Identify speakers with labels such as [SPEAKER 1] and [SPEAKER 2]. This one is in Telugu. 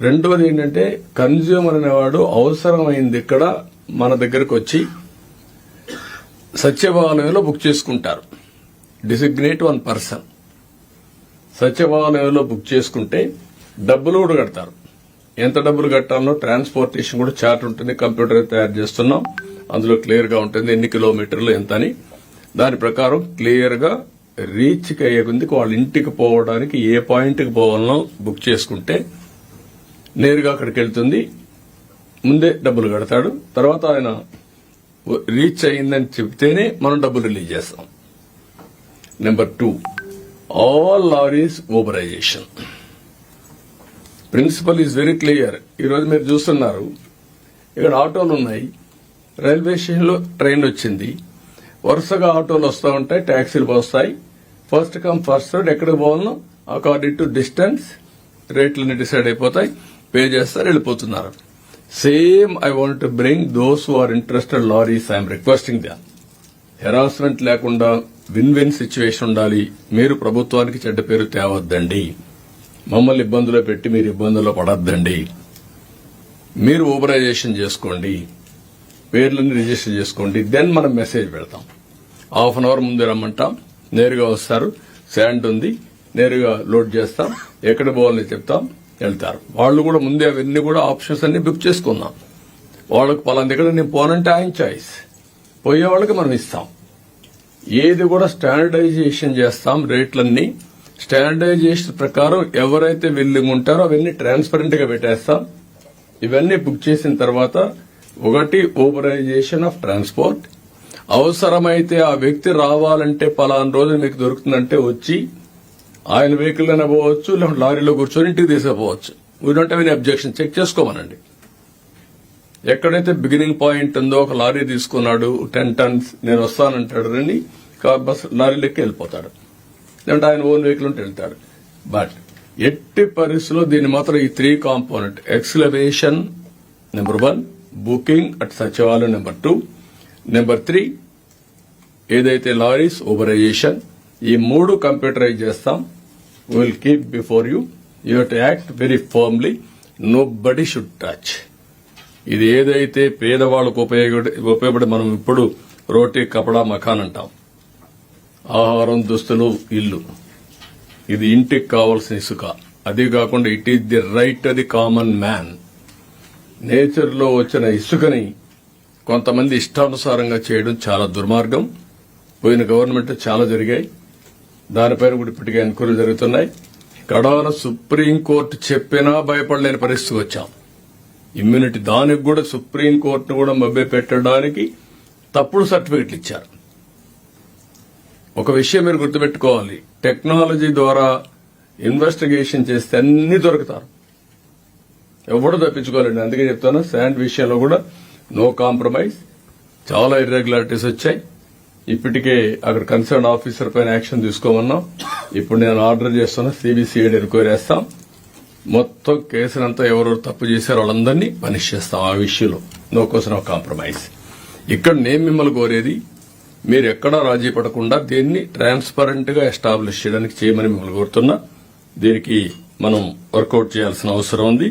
[SPEAKER 1] రెండవది ఏంటంటే కన్జ్యూమర్ అనేవాడు అవసరమైంది ఇక్కడ మన దగ్గరకు వచ్చి సత్యవాలయంలో బుక్ చేసుకుంటారు. డిసిగ్నేట్ వన్ పర్సన్ సత్యవాలయంలో బుక్ చేసుకుంటే డబ్బులు కూడా కడతారు. ఎంత డబ్బులు కట్టాలనో ట్రాన్స్పోర్టేషన్ కూడా చార్ట్ ఉంటుంది కంప్యూటర్ తయారు చేస్తున్నాం. అందులో క్లియర్గా ఉంటుంది ఎన్ని కిలోమీటర్లు ఎంత అని. దాని ప్రకారం క్లియర్గా రీచ్ అయ్యే కొద్దికి వాళ్ళ ఇంటికి పోవడానికి ఏ పాయింట్కి పోవాలనో బుక్ చేసుకుంటే నేరుగా అక్కడికి వెళ్తుంది ముందే డబ్బులు కడతాడు. తర్వాత ఆయన రీచ్ అయిందని చెప్తేనే మనం డబ్బులు రిలీజ్ చేస్తాం. Number two all lorries ఓబరైజేషన్ principle is very clear ఈరోజు మీరు చూస్తున్నారు. ఇక్కడ ఆటోలు ఉన్నాయి. రైల్వే స్టేషన్లో ట్రైన్ వచ్చింది. వరుసగా ఆటోలు వస్తూ ఉంటాయి. ట్యాక్సీలు వస్తాయి. ఫస్ట్ కమ్ ఫస్ట్ సర్వ్ ఎక్కడికి పోవాలనో అకార్డింగ్ టు డిస్టెన్స్ రేట్లన్నీ డిసైడ్ అయిపోతాయి. పే చేస్తారు వెళ్ళిపోతున్నారు. Same I want to bring those who are interested lorries I'm requesting the harassment లేకుండా విన్ విన్ సిచ్యువేషన్ ఉండాలి. మీరు ప్రభుత్వానికి చెడ్డ పేరు తేవద్దండి. మమ్మల్ని ఇబ్బందులో పెట్టి మీరు ఇబ్బందుల్లో పడద్దండి. మీరు ఊబరైజేషన్ చేసుకోండి. పేర్లని రిజిస్టర్ చేసుకోండి. దెన్ మనం మెసేజ్ పెడతాం. హాఫ్ అన్ అవర్ ముందు రమ్మంటాం. నేరుగా వస్తారు. శాండ్ ఉంది. నేరుగా లోడ్ చేస్తాం. ఎక్కడ పోవాలని చెప్తాం. వెళ్తారు. వాళ్ళు కూడా ముందే అవన్నీ కూడా ఆప్షన్స్ అన్ని బుక్ చేసుకుందాం. వాళ్ళకి పలానా దగ్గర నేను పోనంటే ఆయన చాయిస్. పోయే వాళ్ళకి మనం ఇస్తాం. ఏది కూడా స్టాండర్డైజేషన్ చేస్తాం రేట్లన్నీ. స్టాండర్డైజేషన్ ప్రకారం ఎవరైతే విల్లింగ్ ఉంటారో అవన్నీ ట్రాన్స్పరెంట్గా పెట్టేస్తాం. ఇవన్నీ బుక్ చేసిన తర్వాత ఒకటి ఓబరైజేషన్ ఆఫ్ ట్రాన్స్పోర్ట్ అవసరమైతే ఆ వ్యక్తి రావాలంటే పలానా రోజులు మీకు దొరుకుతుందంటే వచ్చి ఆయన వెహికల్ అయినా పోవచ్చు లేకుంటే లారీలో కూర్చొని ఇంటికి తీసుకుపోవచ్చు. We don't have any objection check చేసుకోమనండి. ఎక్కడైతే బిగినింగ్ పాయింట్ ఉందో ఒక లారీ తీసుకున్నాడు టెన్ టన్స్ నేను వస్తానంటాడు రండి కా- బస్ లారీలోకి వెళ్ళిపోతాడు. లేదంటే ఆయన ఓన్ వెహికల్ ఉంటే వెళ్తాడు. బట్ ఎట్టి పరిస్థితుల్లో దీన్ని మాత్రం ఈ three component ఎక్స్లవేషన్ number one booking at Sachivalayam number two number three ఏదైతే లారీస్ ఓబరైజేషన్ ఈ మూడు కంప్యూటరైజ్ చేస్తాం. Will keep before you you to act very firmly nobody should touch ఇది ఏదైతే పేదవాళ్ళకు ఉపయోగ ఉపయోగపడి మనం ఇప్పుడు రోటీ కపడా మకాన్ అంటాం. ఆహారం దుస్తులు ఇల్లు. ఇది ఇంటికి కావాల్సిన ఇసుక. అది కాకుండా it is the right the common man నేచర్లో వచ్చిన ఇసుకని కొంతమంది ఇష్టానుసారంగా చేయడం చాలా దుర్మార్గం. పోయిన గవర్నమెంట్ చాలా జరిగాయి. దానిపైన కూడా ఇప్పటికే ఎన్క్వైరీలు జరుగుతున్నాయి. కడాన సుప్రీంకోర్టు చెప్పినా భయపడలేని పరిస్థితికి వచ్చాం. ఇమ్యూనిటీ దానికి కూడా సుప్రీంకోర్టును కూడా మభ్య పెట్టడానికి తప్పుడు సర్టిఫికెట్లు ఇచ్చారు. ఒక విషయం మీరు గుర్తుపెట్టుకోవాలి. టెక్నాలజీ ద్వారా ఇన్వెస్టిగేషన్ చేస్తే అన్ని దొరుకుతారు. ఎవడు తప్పించుకోలేండి. అందుకే చెప్తాను శాండ్ విషయంలో కూడా నో కాంప్రమైజ్. చాలా ఇర్రెగ్యులారిటీస్ వచ్చాయి. ఇప్పటికే అక్కడ కన్సర్న్ ఆఫీసర్ పైన యాక్షన్ తీసుకోమన్నాం. ఇప్పుడు నేను ఆర్డర్ చేస్తున్నా సిబిసిఐడి కోరేస్తాం మొత్తం కేసునంతా ఎవరెవరు తప్పు చేశారో వాళ్ళందరినీ పనిష్ చేస్తాం ఆ విషయంలో. నో కోసం నో కాంప్రమైజ్ ఇక్కడ నేను మిమ్మల్ని కోరేది మీరు ఎక్కడా రాజీ పడకుండా దీన్ని ట్రాన్స్పరెంట్గా ఎస్టాబ్లిష్ చేయడానికి చేయమని మిమ్మల్ని కోరుతున్నా. దీనికి మనం వర్కౌట్ చేయాల్సిన అవసరం ఉంది.